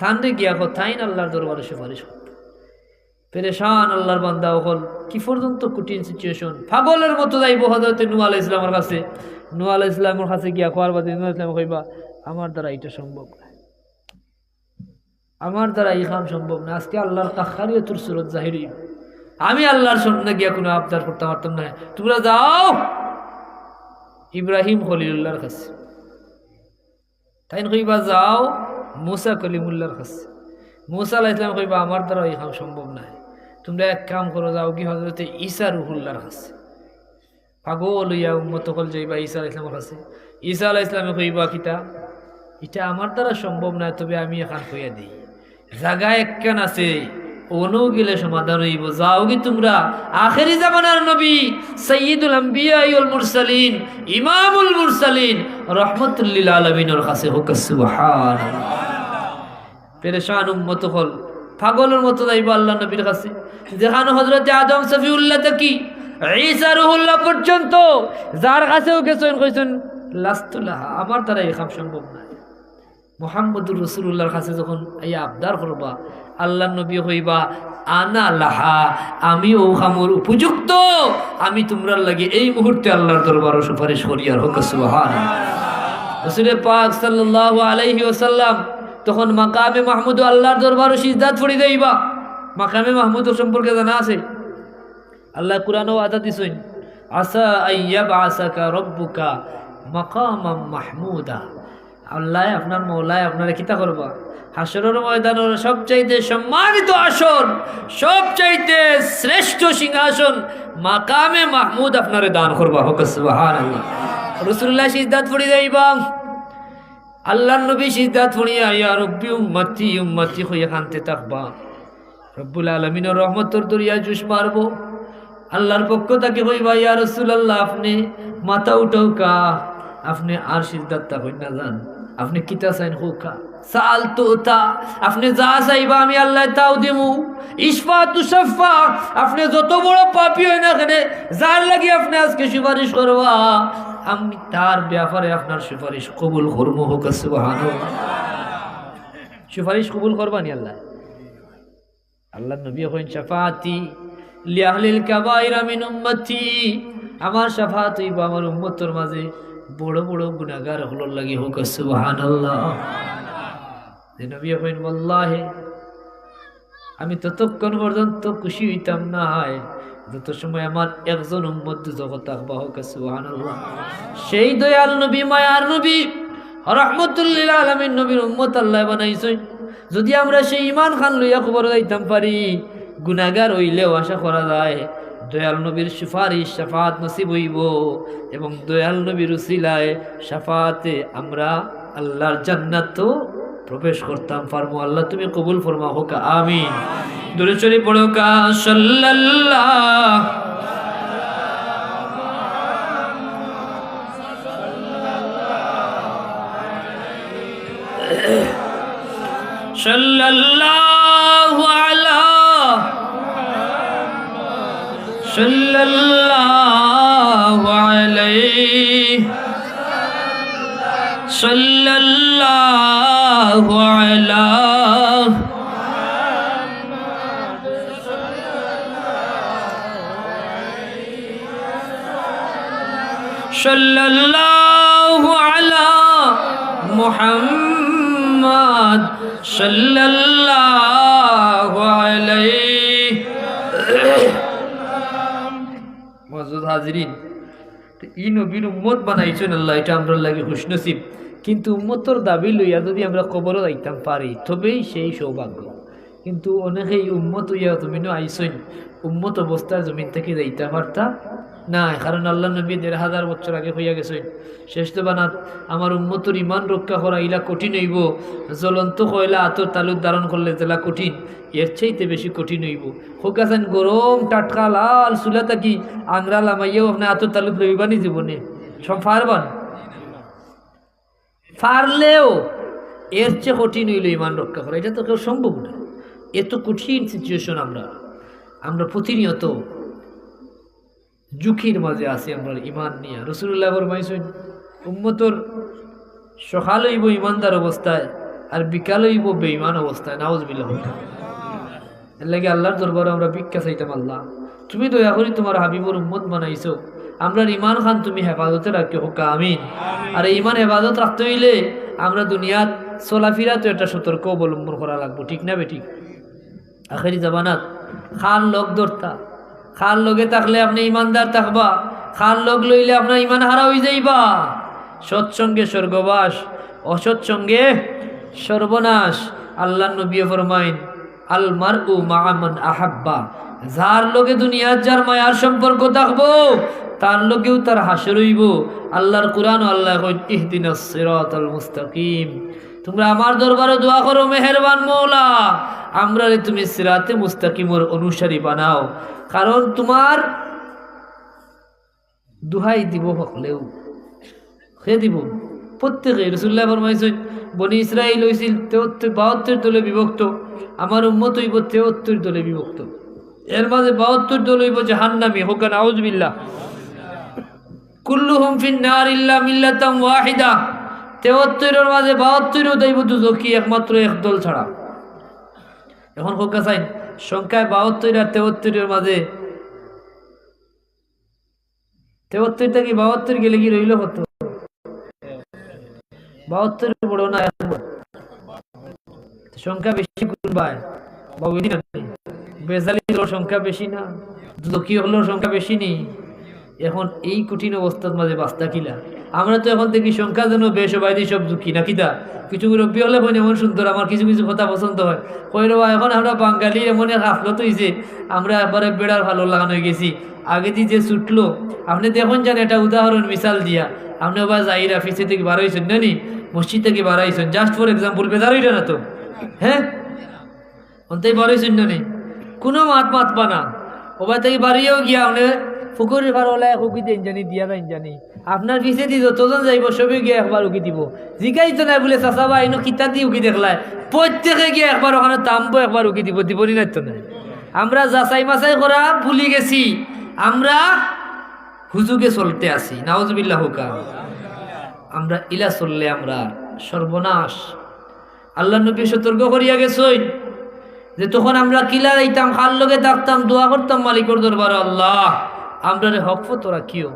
থানরে গিয়া হো কথাইন আল্লাহর দরবারে সুপারিশ করত। পেরেশান আল্লাহর বান্দা হল, কি পর্যন্ত কঠিন সিচুয়েশন পাগলের মতো যাইব হজরতে নু আলাহ ইসলামের কাছে। নু আলাহ ইসলামের কাছে গিয়া খোয়ার বাদে নু ইসলাম কইবা, আমার দ্বারা এটা সম্ভব না। আমার দ্বারা এই কাম সম্ভব না। আজকে আল্লাহর কাখারিও তোর সুরত জাহির। আমি আল্লাহর সামনে গিয়া কোনো আবদার করতে পারতাম না। তোমরা যাও ইব্রাহিম খলিলুল্লাহর কাছে। তাই কইবা, যাও মুসা কলিমুল্লাহর কাছে মুসা আলাহ ইসলাম কইবা, আমার দ্বারা এই কাম সম্ভব নাই। তোমরা এক কাম করো, যাও কি হজরতে ঈসা রুহুল্লাহর কাছে পাগল হইয়া উম্মত কল যাইবা ঈসা আলাহ ইসলামের কাছে ঈসা আলাহ ইসলামে কইবা কিতা এটা আমার দ্বারা সম্ভব নয় তবে আমি এখান কইয়া দিই। জাগা একখান আছে অনু গেলে সমাধান হইব। যাও কি তোমরা, আখেরি জামানার নবী সৈয়দুল আম্বিয়া ওয়াল মুরসালিন, ইমামুল মুরসালিন রহমতুল্লিল আলমিনের কাছে হোক, সুবহানাল্লাহ। পেরেশান উম্মত হল। পাগলের মতো যাইব আল্লাহ নবীর কাছে। যেখানে হজরত আদম সফিউল্লাহ কি ঈসা রুহুল্লাহ পর্যন্ত যার কাছেও গেছেন, কইছেন লাস্তুল্লাহ আমার দ্বারা এই কাম সম্ভব নয় মোহাম্মদুর রসুল্লাহর কাছে যখন এই আবদার করবা আল্লাহ নবী হইবা, আনা লাহা, আমি ও খামর উপযুক্ত, আমি তোমরার লাগে এই মুহূর্তে আল্লাহর দরবার সুপারিশ করি আর হোক সুবহান রসুলের পাক সাল্লাল্লাহু আলাইহি ওসাল্লাম তখন মাকামে মাহমুদ আল্লাহর দরবার সিজদাত পড়ি দেইবা। মাকামে মাহমুদের সম্পর্কে জানা আছে। আল্লাহ কুরআনও আদা দিছেন আসা আইয়াব আসাকা রব্বুকা মাকামাম মাহমুদা। আল্লাহ আপনার মৌলায় আপনারা কিতা করবা? হাসরের ময়দানের সবচাইতে সম্মানিত আসন, সবচাইতে শ্রেষ্ঠ সিংহাসন মাকামে মাহমুদ আপনারে দান করবা। হোক, সুবহানাল্লাহ। রসুল্লাহ সিদ্ধাত পড়ি যাইবা আল্লাহ নবী সিদ্ধাত পড়িয়া ইয়া রব্বি উম্মতি উম্মতি হইয়া খানতে থাকবা। রব্বুল আলমিনের রহমতর দরিয়া জুস মারবো। আল্লাহর পক্ষ তাকে কইবা ইয়া রসুলাল্লাহ, আপনি মাথা উঠাও কা। আপনি আর সিদ্ধার্থ হই না যান আপনি কিতা চাইন হোকা সাল তো তা। আপনি যা চাইবা আমি আল্লাহ তাও দিমু। ইসফা তুসফা আপনি যত বড় পাপি হয় না যার লাগি আপনি আজকে সুপারিশ করবা। আমি তার ব্যাপারে আপনার সুপারিশ কবুল করব, হোক সুপারিশ কবুল করবানি আল্লাহ? আল্লাহ নবী হইন শাফাতি লিয়াহলিল কাবাইরা মিন উম্মতি আমার শাফাত হইব আমার উম্মতর মাঝে। বড় বড় গুনাহগার হল লাগি, হোক সুবহানাল্লাহ নবী হইন, ওয়াল্লাহি আমি ততক্ষণ পর্যন্ত খুশি হইতাম না হয় যত সময় আমার একজন উম্মত জগৎ সুবহানাল্লাহ। সেই দয়াল নবী, মায়ার নবী, রহমতুল্লিল আলমীর নবীর উম্মত আল্লাহ বানাইছেন। যদি আমরা সেই ইমান খান লইয়া খবর যাইতাম পারি গুনাগার হইলেও আশা করা যায় দয়াল নবীর সুফারিশ সাফাত নসিব হইব এবং দয়াল নবীর উসিলায় সাফাতে আমরা আল্লাহর জান্নাত প্রবেশ করতাম, ফার্মু আল্লাহ, তুমি কবুল ফরমা হোক আমি দূরে চলে পড়ো কা, সাল্লাল্লাহ। সাল্লাল্লাহু আলা সাল্লাল্লাহু আলাইহি صلى الله على صلى الله على محمد صلى الله عليه মজুদ হাজিরিন তো ই নবীর উম্মত বানাইছেন আল্লাহ, এটা আমরা লাগে খুশনসিব। কিন্তু উম্মতর দাবি লইয়া যদি আমরা কবর আইতাম পারি, তবেই সেই সৌভাগ্য। কিন্তু অনেকেই উম্মত ইয়া তুমি আইসইন, উম্মত অবস্থায় জমিন থেকে যাইতে পারতা না কারণ আল্লাহ নবী দেড় হাজার বছর আগে হইয়া গেছেন শেষ তো বানাত, আমার উম্মতর ইমান রক্ষা করা ইলা কঠিন হইব। জ্বলন্ত কয়লা আতর তালুক ধারণ করলে জেলা কঠিন, এর চাইতে বেশি কঠিন হইব। হোকাছেন গরম টাটকা লাল চুলা থাকি, আংরা লামাইয়াও আপনি আতর তালুক লইবানি জীবনে। সব ফারবান? পারলেও এর চেয়ে কঠিন হইল ইমান রক্ষা করা। এটা তো কেউ সম্ভব না। এত কঠিন সিচুয়েশন আমরা। আমরা প্রতিনিয়ত ঝুঁকির মাঝে আছি আমরা ইমান নিয়ে। রসুল্লাহ ফরমাইছেন, উম্মতর সকাল হইব ইমানদার অবস্থায় আর বিকাল হইব বেইমান অবস্থায়। নাওজ বিল্লাহ এর লাগে আল্লাহর দরবারে আমরা ভিক্ষা চাইতাম, আল্লাহ, তুমি দয়া করি তোমার হাবিবুর উম্মত বানাইছো। আমরা ইমান খান তুমি হেফাজতে রাখি হোকা, আমিন। আর ইমান হেফাজত রাখতে হইলে আমরা দুনিয়াত চলাফিরা তো একটা সতর্ক অবলম্বন করা লাগবো। ঠিক না বেঠিক আখেরি জামানাত, খান লোক ধরতা। খান লগে থাকলে আপনি ইমানদার থাকবা খান লোক লইলে আপনার ইমান হারা হয়ে যাইবা। সৎসঙ্গে স্বর্গবাস অসৎসঙ্গে সর্বনাশ আল্লাহ নবী ফরমাইন, আল মার উ মামান আহাব্বা। যার লোকে দুনিয়ার যার মায়ার সম্পর্ক থাকব, তার লোকেও তার হাসর হইব। আল্লাহর কোরআন আল্লাহ ইহদিন সিরাতাল মুস্তাকিম। তোমরা আমার দরবারে দোয়া করো, মেহেরবান মৌলা। আমরা তুমি সিরাতে মুস্তাকিমর অনুসারী বানাও। কারণ তোমার দুহাই দিব হলেও সে দিব। প্রত্যেকে রসুল্লাহ ফরমাইছেন, বনি ইসরাইল হয়েছিল তেহত্তর, বাহাত্তর দলে বিভক্ত, আমার উম্মত হইব তেহত্তর দলে বিভক্ত। এর মাঝে বাহাত্তর দল হইব জাহান্নামি হোকান আউজবিল্লাহ কুল্লুহুম ফিন নার ইল্লা মিল্লাতাম ওয়াহিদা। তেহত্তরের মাঝে বাহাত্তরও দৈব দুজকি একমাত্র এক দল ছাড়া। এখন হোকা চাইন সংখ্যায় বাহাত্তর আর তেহত্তরের মাঝে তেহত্তর থেকে বাহাত্তর গেলে কি রইল কত? বাহাত্তর বড় না সংখ্যা বেশি সংখ্যা বেশি না দুঃখী হলো সংখ্যা বেশি নেই। এখন এই কঠিন অবস্থার মাঝে বাস্তা কিলা? আমরা তো এখন দেখি সংখ্যা যেন বেশ বাইদি সব দুঃখী না কিতা কিছু রব্বি হলে হয় এমন সুন্দর, আমার কিছু কিছু কথা পছন্দ হয়। কই রে এখন আমরা বাঙালি এমন এক হয়েছে আমরা একবারে বেড়ার ভালো লাগানো হয়ে গেছি। আগে দিয়ে যে ছুটলো, আপনি দেখুন জান এটা উদাহরণ মিসাল দিয়া। আপনি আবার জাহির অফিসে থেকে বার হয়েছেন না নি মসজিদ থেকে বার হয়েছেন জাস্ট ফর এক্সাম্পল বেজার হইটা না তো? হ্যাঁ? অন্তাই বার হয়েছেন না নি কোনো মাত মাত পানা ওবার থেকে বাড়িয়েও গিয়া আপনি পুকুরের ভার ওলাই উকি দেন জানি দিয়া দেন জানি আপনার পিছে দি যতজন যাইব, সবে গিয়ে একবার উকি দিব। জিকাই তো নাই বলে, চাচা বা এনো কিতা দিয়ে উকি দেখলাই। প্রত্যেকে গিয়ে একবার ওখানে তামবো একবার উকি দিব, দিবনি না তো নাই। আমরা যাচাই মাচাই করা ভুলি গেছি। আমরা হুজুগে চলতে আসি নাওজবিল্লাহ হুকা। আমরা ইলা চললে আমরা সর্বনাশ আল্লাহ নবী সতর্ক করিয়া গেছই। যে তখন আমরা কিলা দিতাম খাল লগে থাকতাম, দোয়া করতাম মালিকর দরবার আল্লাহ। আমরা রে হক তোরা কিও?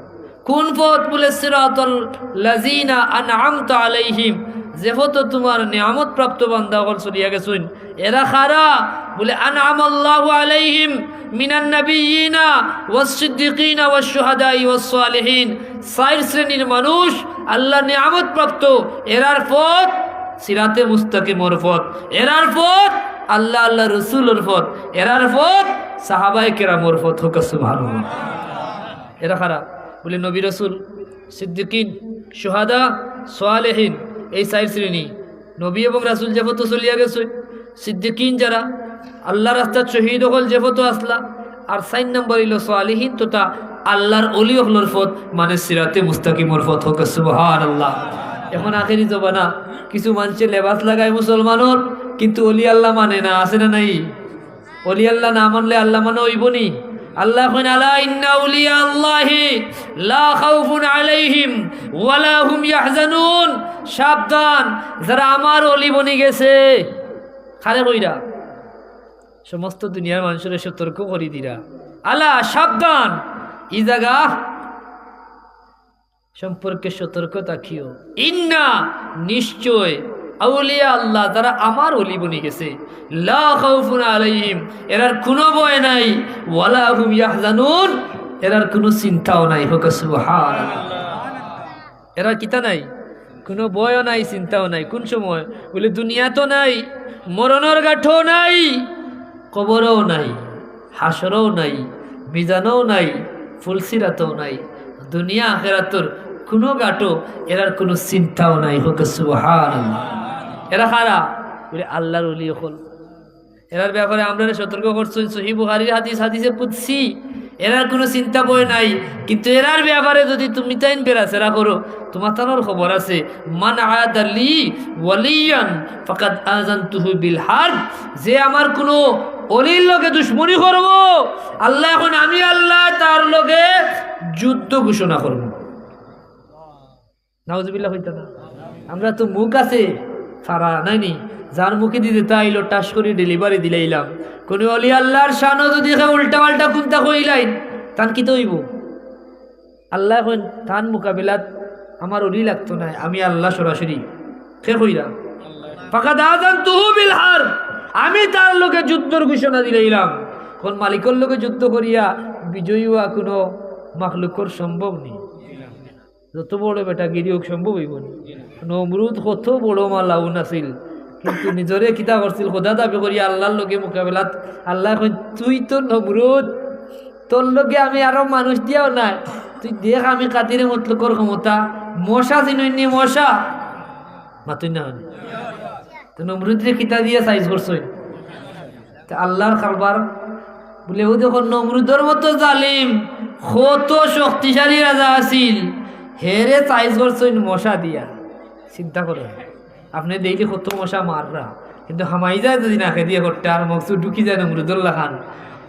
কোন পথ বলে সিরাতল লাজিনা আনআমতা আলাইহিম? যে হতো তোমার নিয়ামত প্রাপ্ত বান্দা হল চলিয়া গেছুন। এরা খারা বলে, আনআমাল্লাহু আলাইহিম মিনান নাবিয়িনা ওয়াস সিদ্দিকিনা ওয়াস শুহাদাই ওয়াস সালিহিন। চার শ্রেণির মানুষ আল্লাহ নিয়ামত প্রাপ্ত। এরার পথ সিরাতে মুস্তাকিমর পথ। এরার পথ আল্লাহ আল্লাহ রসুলের পথ। এরার পথ সাহাবাই কেরামর পথ। হোক ভালো এরা খারাপ বলে নবী রসুল, সিদ্দিকিন সোহাদা সোয়ালেহীন এই চার শ্রেণি। নবী এবং রাসুল যে ফতো চলিয়া গেছে, সিদ্দিকিন যারা, আল্লাহ রাস্তার শহীদ হল যে ফতো আসলা, আর সাইন নাম্বার ইল সোয়ালিহীন তোটা আল্লাহর অলি হলর পথ মানে সিরাতে মুস্তাকিমর পথ হোক সুবহান আল্লাহ এখন আখেরি জবানা, কিছু মানুষের লেবাস লাগায় মুসলমানর, কিন্তু অলি আল্লাহ মানে না, আছে না নাই? অলি আল্লাহ না মানলে আল্লাহ মানে হইবনি? আল্লাহ আলা ইন্না উলিয়া আল্লাহি লা খাউফুন আলাইহিম ওয়ালা হুম ইয়াহজানুন। সাবধান, যারা আমার অলি বনি গেছে। খারে কইরা, সমস্ত দুনিয়ার মানুষের সতর্ক করি দিরা। আলা সাবধান। ই জায়গা সম্পর্কে সতর্ক থাকিও। ইন্না, নিশ্চয়। আউলিয়া আল্লাহ তারা আমার অলি বনি গেছে। লা খাউফুন আলাইহিম, এরার কোনো ভয় নাই। ওয়ালা এরার কোনো চিন্তাও নাই। হোক এরা কিতা নাই? কোনো বয়ও নাই, চিন্তাও নাই। কোন সময়? বলে দুনিয়া তো নাই, মরণের গাঠও নাই, কবরও নাই, হাসরও নাই, মিজানও নাই, ফুলসিরাতও নাই। দুনিয়া আখেরাতর কোনো গাটো এরার কোনো চিন্তাও নাই। হোক, সুবহানাল্লাহ। এরা খারা বলে, আল্লাহর অলি হল। এরার ব্যাপারে আমরা সতর্ক করছেন সহি বুহারির হাদিস, হাদিসে পুতছি। এরার কোনো চিন্তা বই নাই। কিন্তু এরার ব্যাপারে যদি তুমি তাইন বেড়াচেরা করো, তোমার তানোর খবর আছে। মান আয়াদালি ওয়ালিয়ান ফাকাদ আযানতুহু বিল হারব। যে আমার কোনো অলির লগে দুশ্মনী করব, আল্লাহ এখন আমি আল্লাহ, তার লগে যুদ্ধ ঘোষণা করব। নাউজুবিল্লাহ হইতো না আমরা তো মুখ আছে। ফারা নাইনি যার মুখে দিতে তাইলো টাস করে ডেলিভারি দিলাইলাম। কোন অলি আল্লাহর শানও যদি উল্টা পাল্টা কুন্তা কইলাইন, তান কি তৈব? আল্লাহ এখন তান মোকাবিলাত আমার অলি লাগতো না আমি আল্লাহ সরাসরি। সে কইরা? ফাঁকা দাদান তুহু বিল হার। আমি তার লোকে যুদ্ধর ঘোষণা দিলাইলাম। কোন মালিকর লোকে যুদ্ধ করিয়া বিজয়ী হওয়া কোনো মাখলুকর সম্ভব নেই। যত বড় বেটা গিরি হোক সম্ভব হইব নমরুদ কত বড় মালাউন আছিল কিন্তু নিজরে কিতা করছিল খোদা দাবি করি আল্লাহর লোকে মোকাবিলাত। আল্লাহ কই তুই তো নমরুদ, তোর লোকে আমি আরও মানুষ দিয়াও নাই। তুই দেখ আমি কাতিরে মতলকর ক্ষমতা। মশা চিননি মশা? মাতুই না তো নমরুদরে কিতা দিয়ে সাইজ করছই তা আল্লাহর কারবার বলে, ও দেখো, নমরুদর মতো জালিম, কত শক্তিশালী রাজা আছিল। হেরে সাইজ করছই মশা দিয়া। চিন্তা করে। আপনি দেখলে কত মশা মাররা। কিন্তু হামাই যায় যদি নাকে দিয়ে করতে, আর মকসুদ ঢুকি যায় নমরুদুল্লাহ খান।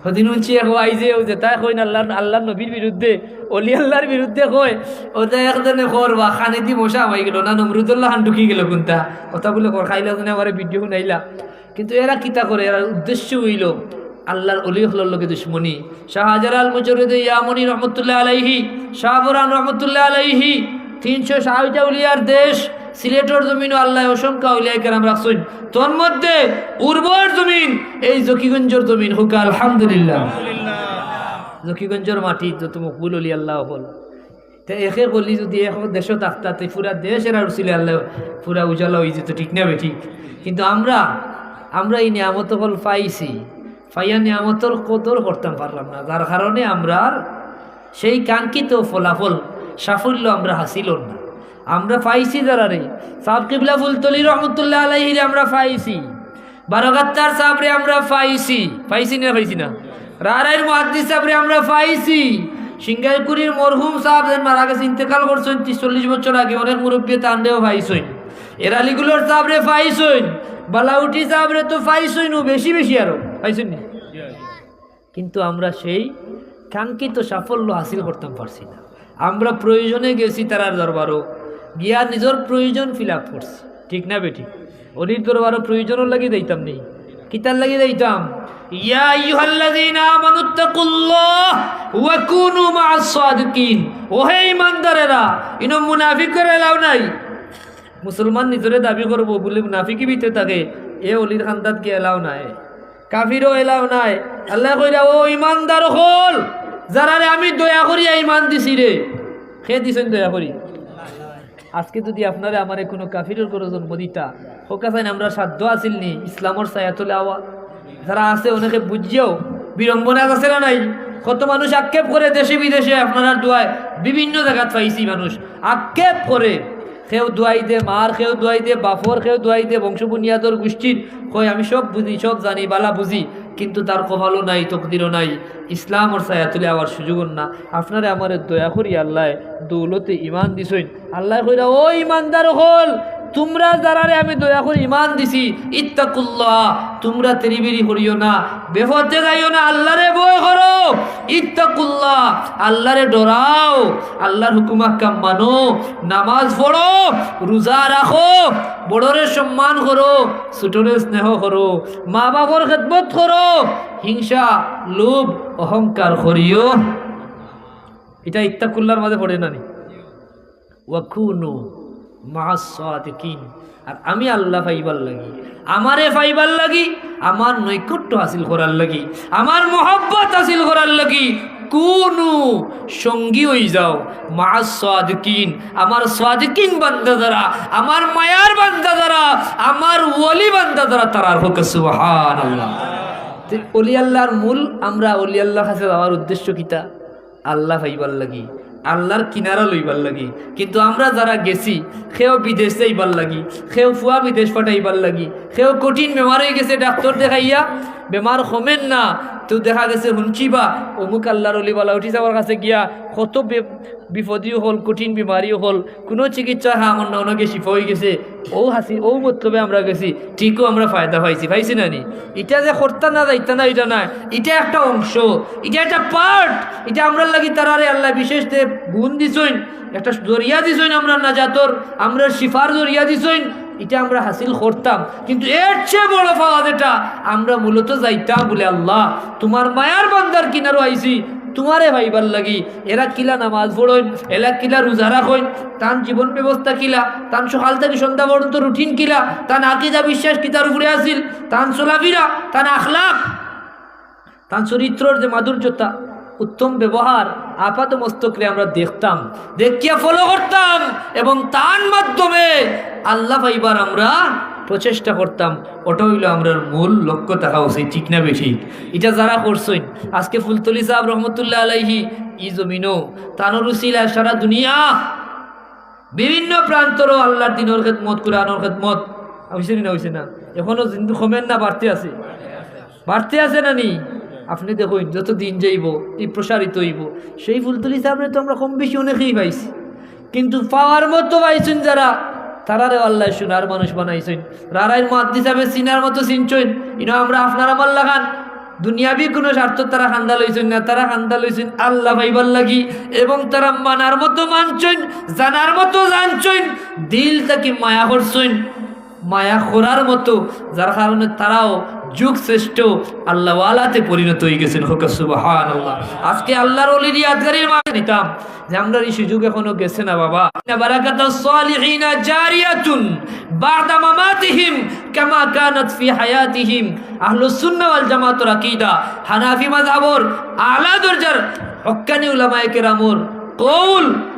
সদিন উঞ্চি এক আইজে ও যে তাই কইন আল্লাহ আল্লাহ নবীর বিরুদ্ধে, অলি আল্লাহর বিরুদ্ধে কয় ওটা একজনে কর বা খানে দি মশা হয়ে গেল, না নমরুদুল্লাহ খান ঢুকি গেল কোনটা? কথা বলে কর, খাইলা জনে আমার ভিডিও শুনাইলা। কিন্তু এরা কিতা করে? এরা উদ্দেশ্য হইল আল্লাহর অলি হলোর লোকে দুশ্মনী। শাহজালাল মুজরুদ ইয়ামনি রহমতুল্লাহ আলাইহি, শাহবুরান রহমতুল্লাহ আলাইহি, তিনশো ষাটটা উলিয়ার দেশ, সিলেটের জমিন আল্লাহ অসংখ্য উলিয়া কেরাম রাখছেন। তোর মধ্যে উর্বর জমিন, এই জকিগঞ্জর জমিন হুক, আলহামদুলিল্লাহ। জকিগঞ্জর মাটি যত মকবুল অলি আল্লাহ হল। তে একে গলি যদি এখন দেশ থাকতা তে পুরা দেশ এরা উঠছিল আল্লাহ পুরা উজালা হয়ে যেত, ঠিক না ঠিক কিন্তু আমরা আমরা এই নিয়ামত হল পাইছি। পাইয়া নিয়ামতর কদর করতাম পারলাম না। যার কারণে আমরা সেই কাঙ্ক্ষিত ফলাফল, সাফল্য আমরা হাসিল না। আমরা পাইছি দাঁড়ারে সাব কিবলা ফুলতলি রহমতুল্লাহ আলাইহিরে আমরা পাইছি। বারোগাত্তার সাবরে আমরা পাইছি। পাইছি না পাইছি না। রারাইর মহাদ্দিস সাবরে আমরা পাইছি। সিঙ্গাইপুরীর মরহুম সাহেব মারা গেছে, ইন্তেকাল করছেন ত্রিশ চল্লিশ বছর আগে অনেক মুরব্বী তান্ডেও পাইছেন। এরালিগুলোর সাবরে পাইছেন। বালাউটি সাবরে তো পাইছেন বেশি বেশি আরও। পাইছেন নি কিন্তু আমরা সেই কাঙ্ক্ষিত সাফল্য হাসিল করতে পারছি না। আমরা প্রয়োজনে গেছি তারার দরবারও। গিয়া নিজের প্রয়োজন ফিল আপ করছি। ঠিক না বেটি? অলির দরবারও প্রয়োজনও লাগিয়ে দিতাম নেই। কিতার লাগিয়ে দিতাম? ইয়া আইয়ুহাল্লাযীনা আমানুত্তাকুল্লাহ ওয়া কুনু মা'আস সাদিকিন। ওহে ইমানদারেরা ইনো মুনাফিকের এলাও নাই। মুসলমান নিজরে দাবি করব বলে মুনাফিকি ভিতরে থাকে এ অলির খান্দাত কি এলাও নাই। কাফিরও এলাও নাই। আল্লাহ কইরা, ও ইমানদার হল যারা রে আমি দয়া করিয়া ইমান দিছি রে। খে দিছেন দয়া করি? আজকে যদি আপনারা আমার কোনো কাফিরের করে জন্ম দিতা, হোকা চাইন আমরা সাধ্য আসিল নি, ইসলামর ছায়াতলে আওয়া। যারা আছে, অনেকে বুঝিয়েও, বিড়ম্বনা আছে না নাই? কত মানুষ আক্ষেপ করে দেশে বিদেশে আপনারা দোয়ায়, বিভিন্ন জায়গাত পাইছি মানুষ, আক্ষেপ করে। সেও দোয়াই দে, মার খেউ দোয়াই দে, বাফর খেউ দোয়াই দে বংশ বুনিয়াদর গোষ্ঠীর। কই আমি সব বুঝি, সব জানি, বালা বুঝি, কিন্তু তার কপালও নাই, তকদিরও নাই। ইসলাম ওর সায়াতুলে আবার সুযোগ না। আপনারা আমার দয়া করি, আল্লাহ, দৌলতে ইমান দিছইন আল্লাহ কইরা, ও ইমানদার হল তোমরা যারারে আমি দয়া করে ইমান দিছি, ইত্তাকুল্লাহ, তোমরা তেরিবিরি করিও না বেফতে যাইও না, আল্লাহরে বয় করো। ইত্তাকুল্লাহ, আল্লাহরে ডরাও, আল্লাহর হুকুম কাম মানো, নামাজ পড়ো, রোজা রাখো, বড়রে সম্মান করো, ছোটরে স্নেহ করো মা বাবার খেদমত করো, হিংসা, লোভ, অহংকার করিও। এটা ইত্তাকুল্লার মাঝে পড়ে না নি? ওয়াকুনু। মাসাদিকিন আর আমি আল্লাহ ফাইবার লাগি, আমারে ফাইবার লাগি, আমার নৈকট্য হাসিল করার লাগি, আমার মোহব্বত হাসিল করার লাগি, কোনু সঙ্গী হয়ে যাও মা সাদিকিন আমার সাদিকিন বান্দা দ্বারা, আমার মায়ার বান্দা দ্বারা, আমার ওলি বান্দা দ্বারা তারার হোক সুবহান আল্লাহ অলি আল্লাহর মূল, আমরা অলি আল্লাহ কাছে যাওয়ার উদ্দেশ্য কিতা? আল্লাহ ফাইবার লাগি। আল্লাহর কিনারা লইবার লাগি। কিন্তু আমরা যারা গেছি, সেও বিদেশ যাইবার লাগি, সেও ফুয়া বিদেশ পাঠাইবার লাগি, সেও কঠিন বেমার হয়ে গেছে ডাক্তার দেখাইয়া, বেমার কমেন না। তো দেখা গেছে বা অমুক আল্লাহর অলিবালা উঠি যাওয়ার কাছে গিয়া কত বে- বিপদীও হল, কঠিন বিমারিও হল, কোনো চিকিৎসা হা আমার না অনেকে শিফা হয়ে গেছে, ও হাসি, ও মতলবে আমরা গেছি, ঠিকও আমরা ফায়দা পাইছি পাইছি না নি? এটা যে করতা না যাইতা না এটা না এটা একটা অংশ এটা একটা পার্ট এটা আমরা লাগি তারারে আল্লাহ বিশেষ গুণ দিছইন একটা জরিয়া দিছইন আমরা নাজাতর, আমরা শিফার জরিয়া দিছইন এটা আমরা হাসিল করতাম। কিন্তু এর চেয়ে বড় পাওয়া যেটা আমরা মূলত যাইতাম বলে আল্লাহ, তোমার মায়ার বান্দার কিনারও আইছি, তোমারে ভাইবার লাগি। এরা কিলা নামাজ পড়ইন, এরা কিলা রোজা রাখইন, তান জীবন ব্যবস্থা কিলা, তান সকাল থেকে সন্ধ্যা পর্যন্ত রুটিন কিলা, তান আকিদা বিশ্বাস কিতার উপরে আসিল তান চলাফিরা, তান আখলাক তার চরিত্রর যে মাধুর্যতা উত্তম ব্যবহার আপাত মস্তকরে আমরা দেখতাম, দেখিয়া ফলো করতাম এবং তার মাধ্যমে আল্লাহ পাইবার আমরা প্রচেষ্টা করতাম। ওটা হইল আমরা মূল লক্ষ্য, থাকা উচিত, ঠিক না বেশি এটা যারা করছেন, আজকে ফুলতলি সাহেব রহমতুল্লাহ আলাইহি, ই জমিনও, তানোর উসিলা সারা দুনিয়া, বিভিন্ন প্রান্তরও আল্লাহর দিনের খেদমত, কোরআনের খেদমত। হয়েছে না হয়েছে না? এখনও কিন্তু কমেন না, বাড়তে আছে? বাড়তে আছে না নি? আপনি দেখুন, যত দিন যাইব এই প্রসারিত হইব, সেই ফুলতুলি সামনে তো আমরা কম বেশি অনেকেই পাইছি। কিন্তু পাওয়ার মতো পাইছেন যারা তারারে আল্লাহ সোনার মানুষ বানাইছেন। রারাইর মাত হিসাবে সিনার মতো চিনছেন, ইনো আমরা আপনারা মাল্লা খান দুনিয়াবি কোনো স্বার্থ তারা খান্দা লইছেন না, তারা খান্দা লইছেন আল্লাহ ভাইবার লাগি। এবং তারা মানার মতো মানছেন, জানার মতো জানছেন, দিল তাকে মায়া করছেন, মায়া করার মতো, যার কারণে তারাও যুগ শ্রেষ্ঠ আল্লাহ আলাতে পরিণত হয়ে গেছেন। আল্লাহ আজকে আল্লাহর অলির ইয়াদগারির মাঝে নিতাম। যে আমরা এই সুযোগ এখনও গেছে না, বাবা।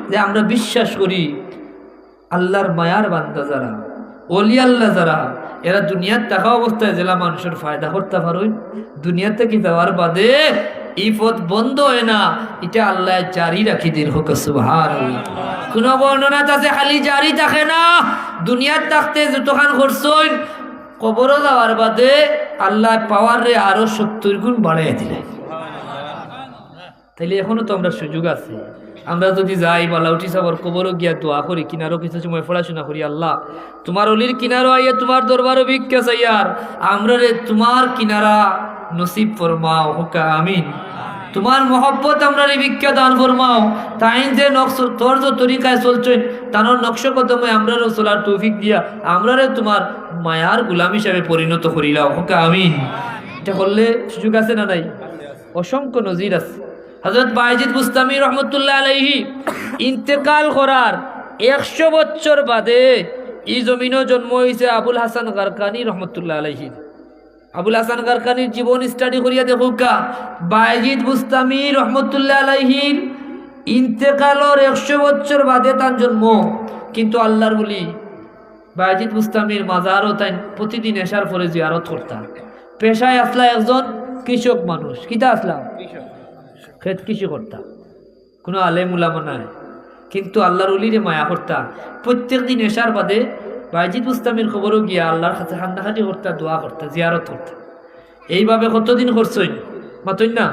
যে আমরা বিশ্বাস করি, আল্লাহর মায়ার বান্দা যারা অলি আল্লাহ যারা এরা দুনিয়ার থাকা অবস্থায় জেলা মানুষের ফায়দা করতে পারোই দুনিয়াতে কি যাওয়ার বাদে? এই পথ বন্ধ হয় না। এটা আল্লাহ জারি রাখি দিন হোক সুভার কোন বর্ণনা আছে? খালি জারি থাকে না। দুনিয়ার থাকতে যতখান করছই, কবরও যাওয়ার বাদে আল্লাহ পাওয়ার রে আরও সত্তর গুণ বাড়াই দিলেন। তাইলে এখনও তো আমরা সুযোগ আছে। আমরা যদি যাই বালা উঠি সাবর কবরও গিয়া দোয়া করি, কিনারও কিছু সময় পড়াশোনা করি, আল্লাহ। তোমার অলির কিনারও আইয়া তোমার দরবারও ভিক্ষা চাইয়ার আমরা রে তোমার কিনারা নসিব ফরমাও, হোকা, আমিন। তোমার মহব্বত আমরা ভিক্ষা দান ফরমাও। তাই যে নকশ, তোর যে তরিকায় চলছেন তানোর নকশ কদমে আমরা চলার তৌফিক দিয়া আমরা রে তোমার মায়ার গুলাম হিসাবে পরিণত করিলাও হোকা, আমিন। এটা করলে সুযোগ আছে না নাই? অসংখ্য নজির আছে। হজরত বাইজিদ মুস্তামি রহমতুল্লাহ আলাইহি ইন্তেকাল করার একশো বছর বাদে এই জমিনও জন্ম হয়েছে আবুল হাসান গারকানি রহমতুল্লাহ আলাইহি। আবুল হাসান গারকানির জীবন স্টাডি করিয়া দেখুকা বাইজিদ মুস্তামি রহমতুল্লাহ আলাইহির ইন্তেকালর একশো বছর বাদে তার জন্ম। কিন্তু আল্লাহর বলি, বাইজিদ মুস্তামির মাজারও তাই প্রতিদিন এসার পরে জিয়ারত করতাম। পেশায় আসলা একজন কৃষক মানুষ। কিতা আসলাম খেত কিছু করতাম কোনো আলেম উলামা নাই। কিন্তু আল্লাহর উলিরে মায়া করতাম প্রত্যেক দিন এসার বাদে বাইজিদ মুস্তামির খবরও গিয়া আল্লাহর কাছে হান্নাহাটি করতা, দোয়া করতা, জিয়ারত করতা। এইভাবে কতদিন করছই মাতই না?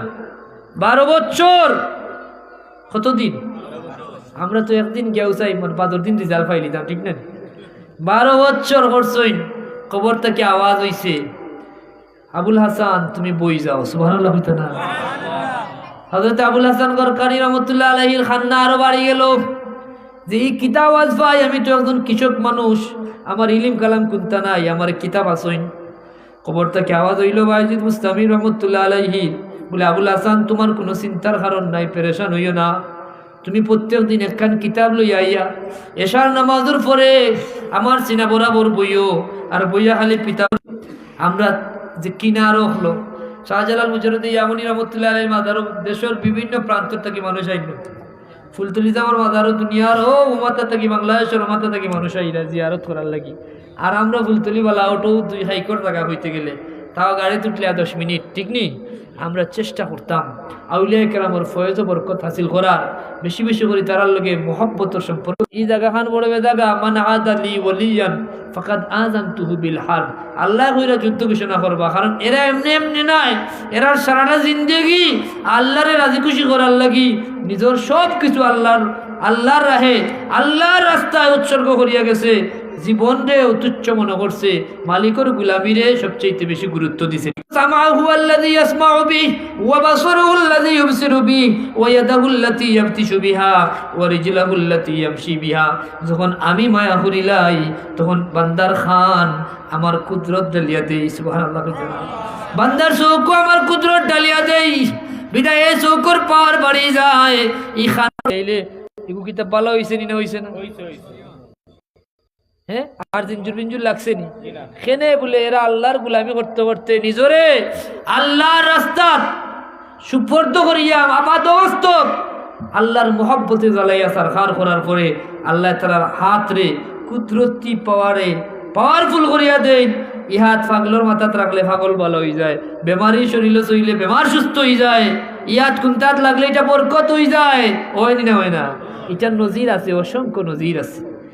বারো বছর! কতদিন? আমরা তো একদিন গেউ চাই মানে বাদর দিন রেজাল্ট পাইলি দাম ঠিক না? বারো বছর করছই খবর থেকে আওয়াজ হইছে, আবুল হাসান, তুমি বই যাও। সুবাহ না হজরত আবুল হাসান গরকারি রহমতুল্লাহ আলহির খান্না আরও বাড়ি গেল। যে এই কিতাব আজ ভাই, আমি তো একজন কৃষক মানুষ, আমার ইলিম কালাম কুন্তা নাই, আমার কিতাব আসইন খবরটা কে আওয়াজ হইল ভাইজিদ মুস্তামির রহমতুল্লাহ আলাইহি বলে, আবুল হাসান, তোমার কোনো চিন্তার কারণ নাই, পেরেশান হইও না। তুমি প্রত্যেক দিন একখান কিতাব লইয়া আইয়া, এশার নামাজের পরে আমার চিনা বরাবর বইও, আর বইয়া খালি পিতা, আমরা যে কিনারও হলো শাহজালাল মুজরুদ্দি ইয়ামনি রহমতুল্লাহ আলী মাদারও দেশের বিভিন্ন প্রান্ত থেকে মানুষ আইন ফুলতুলি আমার মাদারও দুনিয়ার ও উমাতা থাকি বাংলাদেশের উমাতা থাকি মানুষ আইরা জিয়ারত করার লাগি। আর আমরা ফুলতুলি বালা অটো দুই হাইকোর্ট জায়গা হইতে গেলে, তাও গাড়ি তুটলে দশ মিনিট, ঠিক নেই আমরা চেষ্টা করতাম। আউলিয়া কেরামর ফয়েজ বরকত হাসিল করার। বেশি বেশি করে তারার লগে মহব্বতর সম্পর্ক। এই জায়গা খান বড় জায়গা মান আদালি ওলিয়ান, ফাকাদ আজান তুহু বিল হার আল্লাহ কইরা যুদ্ধ ঘোষণা করবা, কারণ এরা এমনি এমনি নাই। এরা সারাটা জিন্দেগি। আল্লাহরে রাজি খুশি করার লাগি নিজের সব কিছু আল্লাহর আল্লাহর রাহে, আল্লাহর রাস্তায় উৎসর্গ করিয়া গেছে। জীবনরেও তুচ্ছ মনে করছে। মালিকর গুলামিরে সবচেয়ে বেশি গুরুত্ব দিছে। যখন আমি মায়া হরিলাই তখন বান্দার খান আমার কুদরত ডালিয়া দেই বান্দার চৌকু আমার কুদরত ডালিয়া দেই বিদায় চৌকুর পার বাড়ি যায়। ই খান কিতাব ভালো হয়েছে নি হয়েছে না? হ্যাঁ? আর জিঞ্জুর বিঞ্জুর লাগছে নি? খেনে বলে এরা আল্লাহর গুলামি করতে করতে নিজরে আল্লাহর রাস্তা সুপর্দ করিয়া আপাদস্ত আল্লাহর মোহব্বতে জ্বালাইয়া সারখার করার পরে আল্লাহ তালার হাত রে কুদরতি পাওয়ারে পাওয়ারফুল করিয়া দেন। ইহাত পাগলোর মাথাত রাখলে ফাগল ভালো হয়ে যায়। বেমারি শরীরে চইলে বেমার সুস্থ হয়ে যায়। ইয়াত কুন্তাত লাগলে এটা বরকত হয়ে যায়। হয় না হয় না? এটার নজির আছে, অসংখ্য নজির আছে।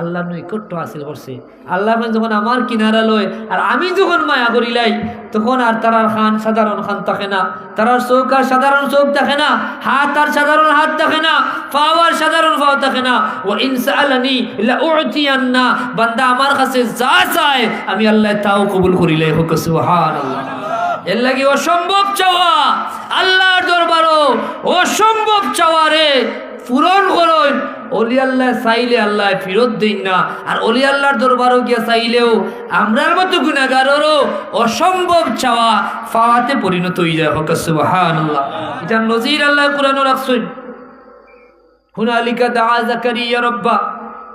আল্লাহর নৈকট্য হাসিল করছে। আল্লাহ যখন আমার কিনারা লয় আর আমি যখন মায়া করিলাই তখন আর তারার খান সাধারণ খান থাকে না। তারার চৌক আর সাধারণ চৌক থাকে না। হাত আর সাধারণ হাত থাকে না। পাও আর সাধারণ পাও থাকে না। ও ইনসা আলানি না বান্দা আমার কাছে যা চায়, আমি আল্লাহ তাও কবুল করিলাই হোক এর লাগে অসম্ভব চাওয়া। আল্লাহর দরবারও অসম্ভব চাওয়া রে। পূরণ করুন। অলি আল্লাহ চাইলে আল্লাহ ফেরত দিন না। আর অলি আল্লাহর দরবারও গিয়া চাইলেও আমরার মতো গুণাগারেরও অসম্ভব চাওয়া পাওয়াতে পরিণত হয়ে যায়। হক সুবহান আল্লাহ এটা নজির আল্লাহ কোরআন রাখছেন। হুনালিকা দা জাকারিয়া রব্বা।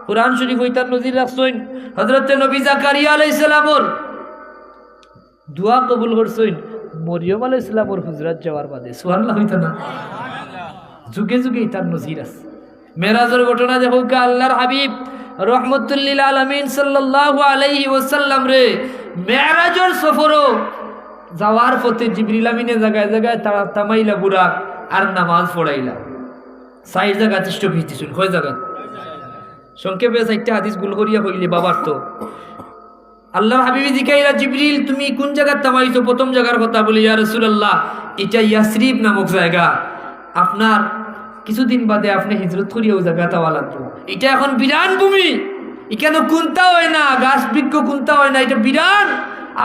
কোরআন শরীফ হইতার নজির রাখছেন। হজরত নবী জাকারিয়া আলাইহিস সালামর দোয়া কবুল করছেন। মরিয়ম আলাই ইসলামর হুজরাত যাওয়ার বাদে। সুহান্লা হইত না। যুগে যুগে তার নজির আছে। মেরাজের ঘটনা দেখো আল্লাহর হাবিব রহমতুল্লিল আলমিন সাল্লাল্লাহু আলাইহি ওসাল্লাম রে, মেরাজের সফরও যাওয়ার পথে জিবরিল আমিনে জায়গায় জায়গায় তারা তামাইলা বুড়া আর নামাজ পড়াইলা। সাইড জায়গা তিষ্ট ভিজিছিল কয় জায়গা? সংক্ষেপে চারটা হাদিস গুল করিয়া হইলে বাবার তো। আল্লাহর হাবিবি জিকাইরা, জিবরিল, তুমি কোন জায়গার তামাইছো? প্রথম জায়গার কথা বলি, ইয়া রাসূলুল্লাহ, এটা ইয়াসরিব নামক জায়গা। আপনার কিছুদিন বাদে আপনি হিজরত করিয়াও জায়গা তাওয়া লাগতো এটা এখন বিরান ভূমি। এখানে কুন্তা হয় না, গাছ বৃক্ষ কুন্তা হয় না, এটা বিরান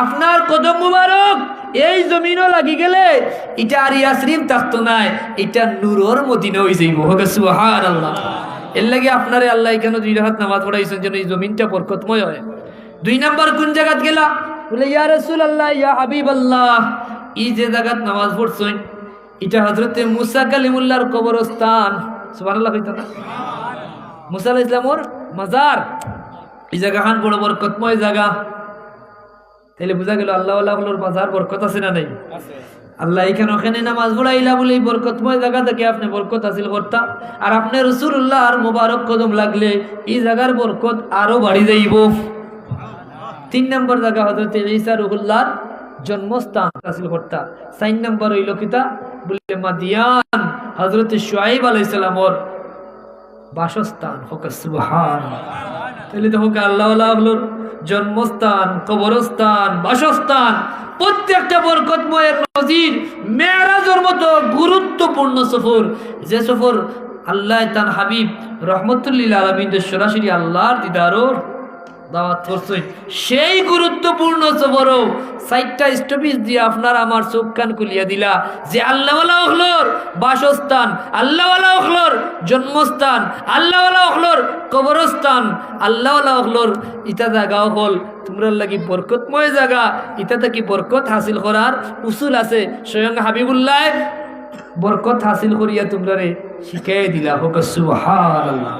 আপনার কদম মুবারক, এই জমিনও লাগি গেলে এটা আর ইয়াসরিব থাকতো নাই এটা নূরর মদিনা হয়ে যাইব। সুহান আল্লাহ এর লাগে আপনারে আল্লাহ এখানে দুই রাহাত নামাজ পড়াইছেন যেন এই জমিনটা বরকতময় হয়। দুই নাম্বার কোন জায়গাত গেলা? বলে, ইয়া রসুল আল্লাহ ইয়া হাবিব আল্লাহ এই যে জায়গাত নামাজ পড়ছেন এটা হজরতে মুসা কালিমুল্লাহর কবরস্থান। না? মুসা আলাইহিস ইসলামর মাজার। এই জায়গাখান বড় বরকতময় জায়গা। তাহলে বোঝা গেল আল্লাহ আল্লাহর মাজার বরকত আছে না নাই? আল্লাহ এখানে ওখানে নামাজ পড়াইলা বলে বরকতময় জায়গা থেকে আপনি বরকত হাসিল করতা। আর আপনি রসুল্লাহ আর মোবারক কদম লাগলে এই জায়গার বরকত আরও বাড়ি যাইব। তিন নম্বর জায়গা হজরত ঈসা রুহুল্লাহর জন্মস্থান হাসিল করতা। চার নম্বর হইল কিতা বলে হজরত আলাইসালামর বাসস্থান হোক তাহলে দেখো আল্লাহ আল্লাহর জন্মস্থান, কবরস্থান, বাসস্থান, প্রত্যেকটা বরকতময়ের নজির মেয়ারাজের মতো গুরুত্বপূর্ণ সফর। যে সফর আল্লাহ তান হাবিব রহমতুল্লিল আলমিনদের সরাসরি আল্লাহর দিদারোর দাওয়াত করছেন সেই গুরুত্বপূর্ণ সফরও সাইটটা স্টপিস দিয়ে আপনার আমার চোখ কান খুলিয়া দিলা যে আল্লাহওয়ালা হলোর বাসস্থান, আল্লাহওয়ালা হলোর জন্মস্থান, আল্লাহওয়ালা হলোর কবরস্থান, আল্লাহওয়ালা হলোর ইটা জায়গাও হল তোমরা লাগি বরকতময় জায়গা ইটা থেকে বরকত হাসিল করার উসুল আছে। স্বয়ং হাবিবুল্লাহ বরকত হাসিল করিয়া তোমরা রে শিখাই দিলা। হোক সুবহানাল্লাহ।